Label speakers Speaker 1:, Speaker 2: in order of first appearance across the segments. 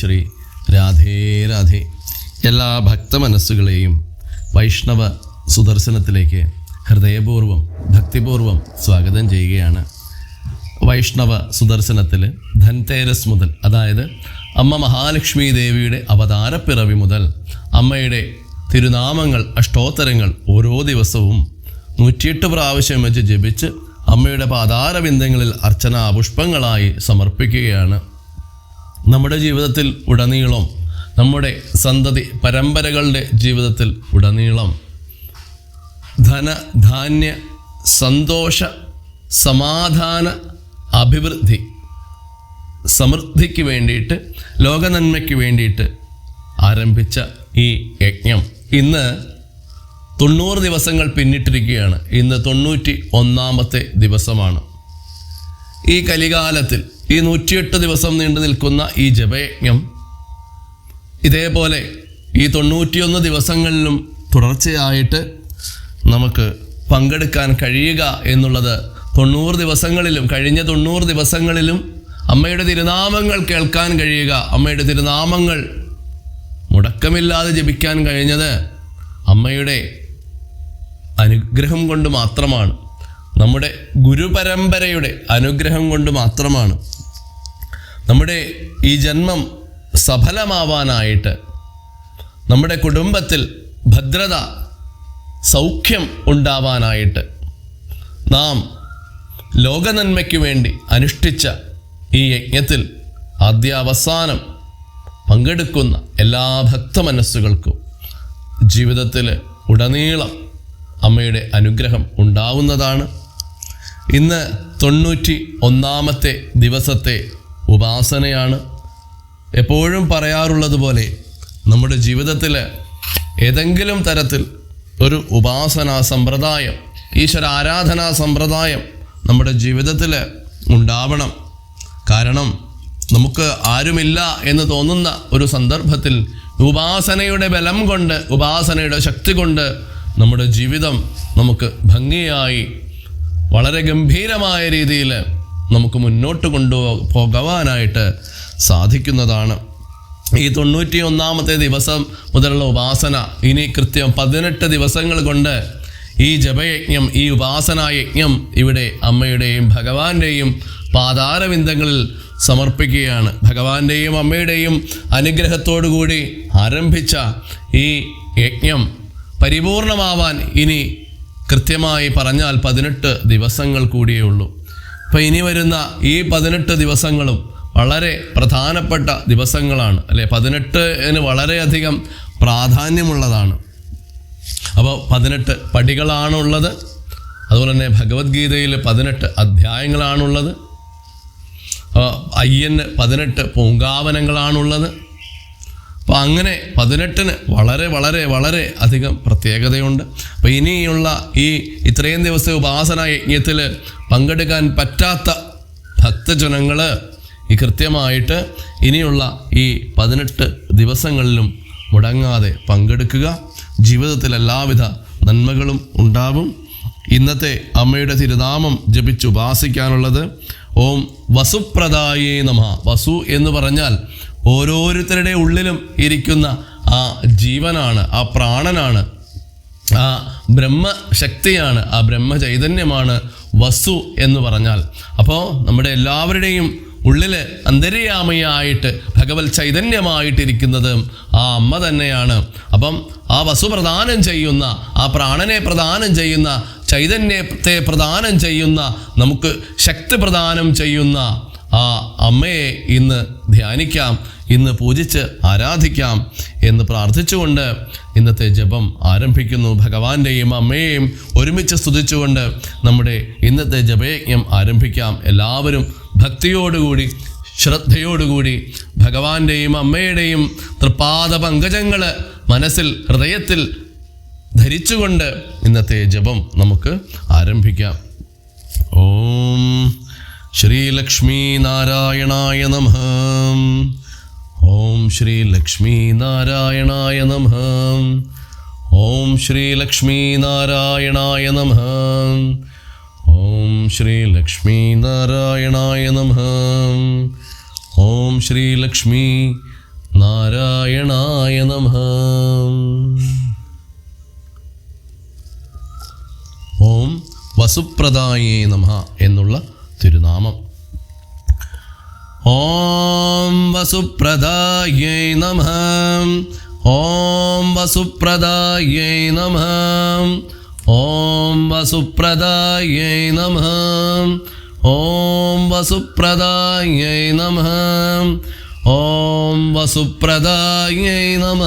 Speaker 1: ശ്രീ രാധേ രാധേ. എല്ലാ ഭക്ത മനസ്സുകളെയും വൈഷ്ണവ സുദർശനത്തിലേക്ക് ഹൃദയപൂർവം ഭക്തിപൂർവം സ്വാഗതം ചെയ്യുകയാണ്. വൈഷ്ണവ സുദർശനത്തിൽ ധൻതേരസ് മുതൽ അതായത് അമ്മ മഹാലക്ഷ്മി ദേവിയുടെ അവതാരപ്പിറവി മുതൽ അമ്മയുടെ തിരുനാമങ്ങൾ അഷ്ടോത്തരങ്ങൾ ഓരോ ദിവസവും നൂറ്റിയെട്ട് പ്രാവശ്യം വെച്ച് ജപിച്ച് അമ്മയുടെ പാതാരബിന്ദങ്ങളിൽ അർച്ചന പുഷ്പങ്ങളായി സമർപ്പിക്കുകയാണ്. നമ്മുടെ ജീവിതത്തിൽ ഉടനീളം നമ്മുടെ സന്തതി പരമ്പരകളുടെ ജീവിതത്തിൽ ഉടനീളം ധന ധാന്യ സന്തോഷ സമാധാന അഭിവൃദ്ധി സമൃദ്ധിക്ക് വേണ്ടിയിട്ട് ലോകനന്മയ്ക്ക് വേണ്ടിയിട്ട് ആരംഭിച്ച ഈ യജ്ഞം ഇന്ന് തൊണ്ണൂറ് ദിവസങ്ങൾ പിന്നിട്ടിരിക്കുകയാണ്. ഇന്ന് തൊണ്ണൂറ്റി ഒന്നാമത്തെ ദിവസമാണ്. ഈ കലികാലത്തിൽ ഈ നൂറ്റിയെട്ട് ദിവസം നീണ്ടു നിൽക്കുന്ന ഈ ജപയജ്ഞം ഇതേപോലെ ഈ തൊണ്ണൂറ്റിയൊന്ന് ദിവസങ്ങളിലും തുടർച്ചയായിട്ട് നമുക്ക് പങ്കെടുക്കാൻ കഴിയുക എന്നുള്ളത് തൊണ്ണൂറ് ദിവസങ്ങളിലും കഴിഞ്ഞ തൊണ്ണൂറ് ദിവസങ്ങളിലും അമ്മയുടെ തിരുനാമങ്ങൾ കേൾക്കാൻ കഴിയുക. അമ്മയുടെ തിരുനാമങ്ങൾ മുടക്കമില്ലാതെ ജപിക്കാൻ കഴിഞ്ഞത് അമ്മയുടെ അനുഗ്രഹം കൊണ്ട് മാത്രമാണ്. നമ്മുടെ ഗുരുപരമ്പരയുടെ അനുഗ്രഹം കൊണ്ട് മാത്രമാണ്. നമ്മുടെ ഈ ജന്മം സഫലമാവാനായിട്ട് നമ്മുടെ കുടുംബത്തിൽ ഭദ്രത സൗഖ്യം ഉണ്ടാവാനായിട്ട് നാം ലോകനന്മയ്ക്ക് വേണ്ടി അനുഷ്ഠിച്ച ഈ യജ്ഞത്തിൽ ആദ്യാവസാനം പങ്കെടുക്കുന്ന എല്ലാ ഭക്ത മനസ്സുകൾക്കും ജീവിതത്തിൽ ഉടനീളം അമ്മയുടെ അനുഗ്രഹം ഉണ്ടാവുന്നതാണ്. ഇന്ന് തൊണ്ണൂറ്റി ഒന്നാമത്തെ ദിവസത്തെ ഉപാസനയാണ്. എപ്പോഴും പറയാറുള്ളത് പോലെ നമ്മുടെ ജീവിതത്തിൽ ഏതെങ്കിലും തരത്തിൽ ഒരു ഉപാസനാ സമ്പ്രദായം ഈശ്വര ആരാധനാ സമ്പ്രദായം നമ്മുടെ ജീവിതത്തിൽ ഉണ്ടാവണം. കാരണം നമുക്ക് ആരുമില്ല എന്ന് തോന്നുന്ന ഒരു സന്ദർഭത്തിൽ ഉപാസനയുടെ ബലം കൊണ്ട് ഉപാസനയുടെ ശക്തി കൊണ്ട് നമ്മുടെ ജീവിതം നമുക്ക് ഭംഗിയായി വളരെ ഗംഭീരമായ രീതിയിൽ നമുക്ക് മുന്നോട്ട് കൊണ്ടു പോകാനായിട്ട് സാധിക്കുന്നതാണ്. ഈ തൊണ്ണൂറ്റി ഒന്നാമത്തെ ദിവസം മുതലുള്ള ഉപാസന ഇനി കൃത്യം പതിനെട്ട് ദിവസങ്ങൾ കൊണ്ട് ഈ ജപയജ്ഞം ഈ ഉപാസനാ യജ്ഞം ഇവിടെ അമ്മയുടെയും ഭഗവാന്റെയും പാതാരവിന്ദങ്ങളിൽ സമർപ്പിക്കുകയാണ്. ഭഗവാന്റെയും അമ്മയുടെയും അനുഗ്രഹത്തോടുകൂടി ആരംഭിച്ച ഈ യജ്ഞം പരിപൂർണമാവാൻ ഇനി കൃത്യമായി പറഞ്ഞാൽ പതിനെട്ട് ദിവസങ്ങൾ കൂടിയേ ഉള്ളൂ. അപ്പം ഇനി വരുന്ന ഈ പതിനെട്ട് ദിവസങ്ങളും വളരെ പ്രധാനപ്പെട്ട ദിവസങ്ങളാണ്. അല്ലെ? പതിനെട്ടിന് വളരെയധികം പ്രാധാന്യമുള്ളതാണ്. അപ്പോൾ പതിനെട്ട് പടികളാണുള്ളത്. അതുപോലെ തന്നെ ഭഗവത്ഗീതയിൽ പതിനെട്ട് അധ്യായങ്ങളാണുള്ളത്. അയ്യന് പതിനെട്ട് പൂങ്കാവനങ്ങളാണുള്ളത്. അപ്പോൾ അങ്ങനെ പതിനെട്ടിന് വളരെ വളരെ വളരെ അധികം പ്രത്യേകതയുണ്ട്. അപ്പോൾ ഇനിയുള്ള ഈ ഇത്രയും ദിവസത്തെ ഉപാസന യജ്ഞത്തിൽ പങ്കെടുക്കാൻ പറ്റാത്ത ഭക്തജനങ്ങൾ ഈ കൃത്യമായിട്ട് ഇനിയുള്ള ഈ പതിനെട്ട് ദിവസങ്ങളിലും മുടങ്ങാതെ പങ്കെടുക്കുക. ജീവിതത്തിൽ എല്ലാവിധ നന്മകളും ഉണ്ടാവും. ഇന്നത്തെ അമ്മയുടെ തിരുനാമം ജപിച്ച് ഉപാസിക്കാനുള്ളത് ഓം വസുപ്രദായേ നമ. വസു എന്ന് പറഞ്ഞാൽ ഓരോരുത്തരുടെ ഉള്ളിലും ഇരിക്കുന്ന ആ ജീവനാണ് ആ പ്രാണനാണ് ആ ബ്രഹ്മശക്തിയാണ് ആ ബ്രഹ്മ ചൈതന്യമാണ് വസു എന്ന് പറഞ്ഞാൽ. അപ്പോൾ നമ്മുടെ എല്ലാവരുടെയും ഉള്ളിൽ അന്തര്യാമയായിട്ട് ഭഗവത് ചൈതന്യമായിട്ടിരിക്കുന്നത് ആ അമ്മ തന്നെയാണ്. അപ്പം ആ വസു പ്രദാനം ചെയ്യുന്ന ആ പ്രാണനെ പ്രദാനം ചെയ്യുന്ന ചൈതന്യത്തെ പ്രദാനം ചെയ്യുന്ന നമുക്ക് ശക്തി പ്രദാനം ചെയ്യുന്ന ആ അമ്മയെ ഇന്ന് ധ്യാനിക്കാം ഇന്ന് പൂജിച്ച് ആരാധിക്കാം എന്ന് പ്രാർത്ഥിച്ചുകൊണ്ട് ഇന്നത്തെ ജപം ആരംഭിക്കുന്നു. ഭഗവാന്റെയും അമ്മയെയും ഒരുമിച്ച് സ്തുതിച്ചുകൊണ്ട് നമ്മുടെ ഇന്നത്തെ ജപയജ്ഞം ആരംഭിക്കാം. എല്ലാവരും ഭക്തിയോടുകൂടി ശ്രദ്ധയോടുകൂടി ഭഗവാന്റെയും അമ്മയുടെയും തൃപ്പാദ പങ്കജങ്ങൾ മനസ്സിൽ ഹൃദയത്തിൽ ധരിച്ചുകൊണ്ട് ഇന്നത്തെ ജപം നമുക്ക് ആരംഭിക്കാം. ഓം ശ്രീലക്ഷ്മീ നാരായണായ നമ. ഓം ശ്രീലക്ഷ്മീ നാരായണായ നമ. ഓം ശ്രീലക്ഷ്മീ നാരായണായ നമ. ഓം ശ്രീലക്ഷ്മീ നാരായണായ നമ. ഓം ശ്രീലക്ഷ്മീ നാരായണായ നമ. ഓം വസുപ്രദായേ നമ എന്നുള്ള തിരുനാമം ഓം വസുപ്രദായേ നമ ഓം വസുപ്രദായേ നമ ഓം വസുപ്രദായേ നമ ഓം വസുപ്രദായേ നമ ഓം വസുപ്രദായേ നമ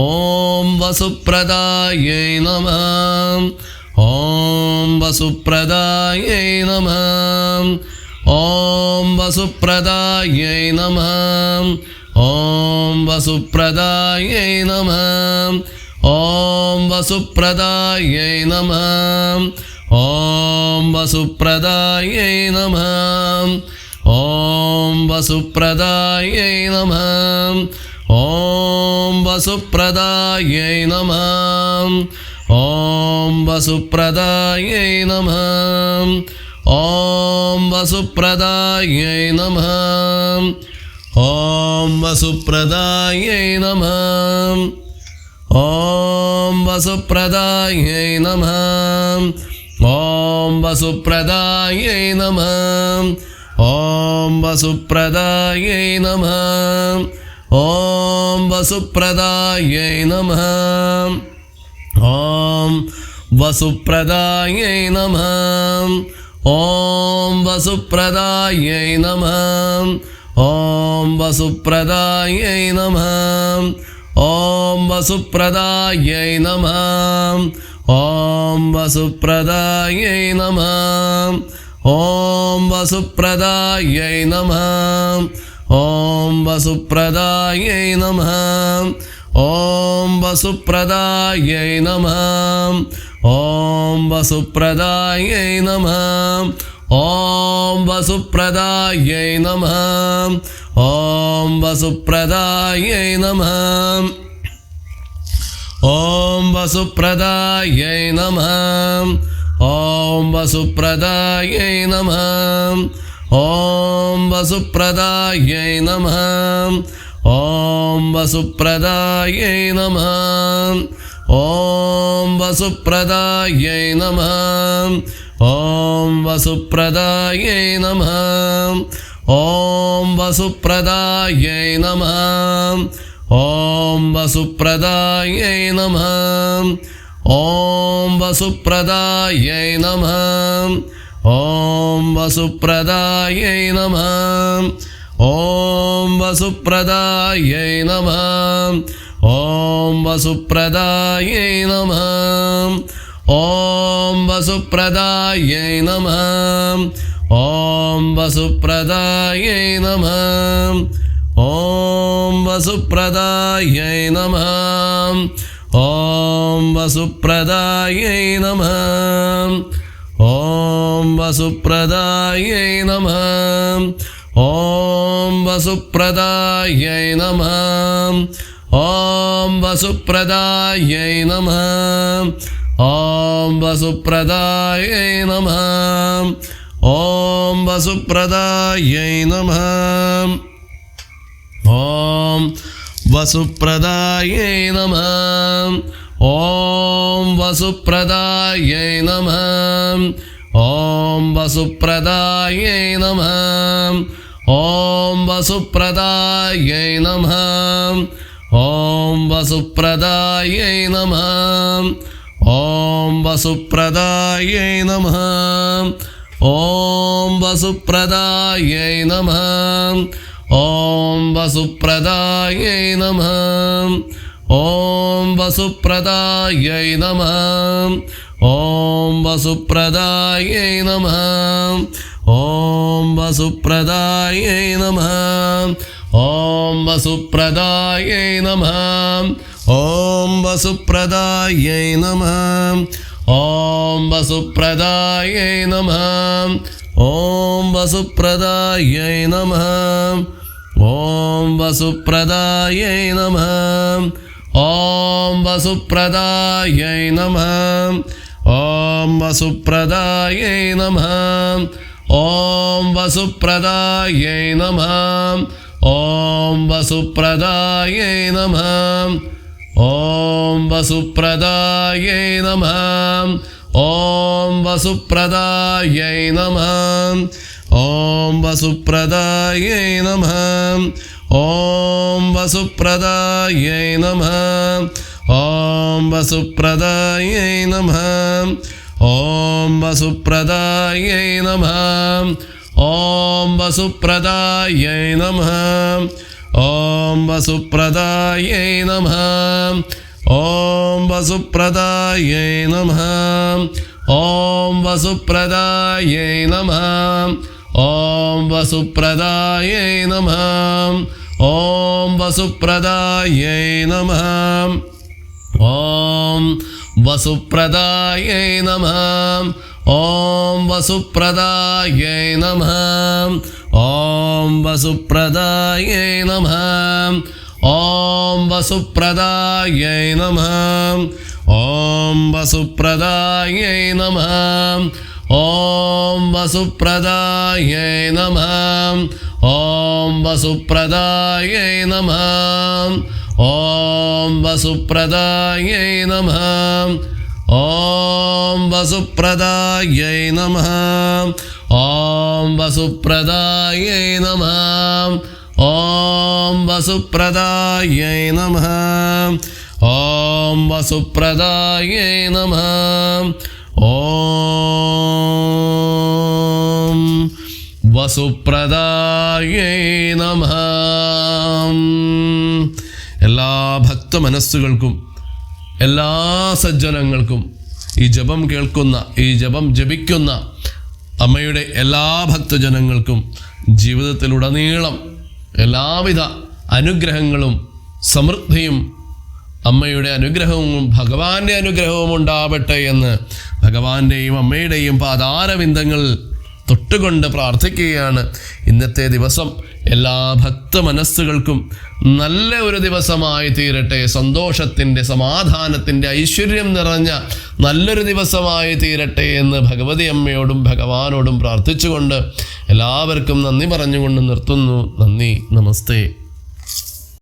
Speaker 1: ഓം വസുപ്രദായേ നമ ॐ वसुप्रदायै नमः ॐ वसुप्रदायै नमः ॐ वसुप्रदायै नमः ॐ वसुप्रदायै नमः ॐ वसुप्रदायै नमः ॐ वसुप्रदायै नमः ॐ वसुप्रदायै नमः ॐ वसुप्रदायै नमः ॐ वसुप्रदायै नमः ॐ वसुप्रदायै नमः ॐ वसुप्रदायै नमः ॐ वसुप्रदायै नमः ॐ वसुप्रदायै नमः ॐ वसुप्रदायै नमः ॐ वसुप्रदायै नमः ॐ वसुप्रदायै नमः ॐ वसुप्रदायै नमः ॐ वसुप्रदायै नमः ॐ वसुप्रदायै नमः ॐ वसुप्रदायै नमः ॐ वसुप्रदायै नमः ఓం వసుప్రదాయై నమ. ఓం వసుప్రదాయై నమ. ఓం వసుప్రదాయై నమ. ఓం వసుప్రదాయై నమ. ఓం వసుప్రదాయై నమ. ఓం వసుప్రదాయై నమ. ఓం వసుప్రదాయై నమ. ॐ वसुप्रदायै नमः ॐ वसुप्रदायै नमः ॐ वसुप्रदायै नमः ॐ वसुप्रदायै नमः ॐ वसुप्रदायै नमः ॐ वसुप्रदायै नमः ॐ वसुप्रदायै नमः ஓம் வசுப்ரதாயை நம. ஓம் வசுப்ரதாயை நம. ஓம் வசுப்ரதாயை நம. ஓம் வசுப்ரதாயை நம. ஓம் வசுப்ரதாயை நம. ஓம் வசுப்ரதாயை நம. ஓம் வசுப்ரதாயை நம. ॐ वसुप्रदायै नमः ॐ वसुप्रदायै नमः ॐ वसुप्रदायै नमः ॐ वसुप्रदायै नमः ॐ वसुप्रदायै नमः ॐ वसुप्रदायै नमः ॐ वसुप्रदायै नमः ॐ वसुप्रदायै नमः ॐ वसुप्रदायै नमः ॐ वसुप्रदायै नमः ॐ वसुप्रदायै नमः ॐ वसुप्रदायै नमः ॐ वसुप्रदायै नमः ॐ वसुप्रदायै नमः ఓం వసుప్రదాయ నమ. ఓం వసుప్రదాయ నమ. ఓం వసుప్రదాయ నమ. ఓం వసుప్రదాయ నమ. ఓం వసుప్రదాయ నమ. ఓం వసుప్రదాయ నమ. ఓం వసుప్రదాయ నమ. ఓం వసుప్రదాయ నమ. ఓం వసుప్రదాయై నమ. ఓం వసుప్రదాయై నమ. ఓం వసుప్రదాయై నమ. ఓం వసుప్రదాయై నమ. ఓం వసుప్రదాయై నమ. ఓం వసుప్రదాయై నమ. ఓం వసుప్రదాయై నమ. ॐ वसुप्रदायै नमः ॐ वसुप्रदायै नमः ॐ वसुप्रदायै नमः ॐ वसुप्रदायै नमः ॐ वसुप्रदायै नमः ॐ वसुप्रदायै नमः ॐ वसुप्रदायै नमः ॐ వసుప్రదాయై నమ. ఓం వసుప్రదాయై నమ. ఓం వసుప్రదాయై నమ. ఓం వసుప్రదాయై నమ. ఓం వసుప్రదాయై నమ. ఓం వసుప్రదాయై నమ. ఓం వసుప్రదాయై నమ. ఓం వసుప్రదాయ నమ. ఓం వసుప్రదాయ నమ. ఓం వసుప్రదాయ నమ. ఓం వసుప్రదాయ నమ. ఓం వసుప్రదాయ నమ. ఓం వసుప్రదాయ నమ. ഭക്ത മനസ്സുകൾക്കും എല്ലാ സജ്ജനങ്ങൾക്കും ഈ ജപം കേൾക്കുന്ന ഈ ജപം ജപിക്കുന്ന അമ്മയുടെ എല്ലാ ഭക്തജനങ്ങൾക്കും ജീവിതത്തിലുടനീളം എല്ലാവിധ അനുഗ്രഹങ്ങളും സമൃദ്ധിയും അമ്മയുടെ അനുഗ്രഹവും ഭഗവാന്റെ അനുഗ്രഹവും ഉണ്ടാവട്ടെ എന്ന് ഭഗവാന്റെയും അമ്മയുടെയും പാതാരവിന്ദങ്ങൾ തൊട്ടുകൊണ്ട് പ്രാർത്ഥിക്കുകയാണ്. ഇന്നത്തെ ദിവസം എല്ലാ ഭക്ത മനസ്സുകൾക്കും നല്ല ഒരു ദിവസമായി തീരട്ടെ. സന്തോഷത്തിന്റെ സമാധാനത്തിന്റെ ഐശ്വര്യം നിറഞ്ഞ നല്ലൊരു ദിവസമായി തീരട്ടെ എന്ന് ഭഗവതി അമ്മയോടും ഭഗവാനോടും പ്രാർത്ഥിച്ചുകൊണ്ട് എല്ലാവർക്കും നന്ദി പറഞ്ഞുകൊണ്ട് നിർത്തുന്നു. നന്ദി. നമസ്തേ.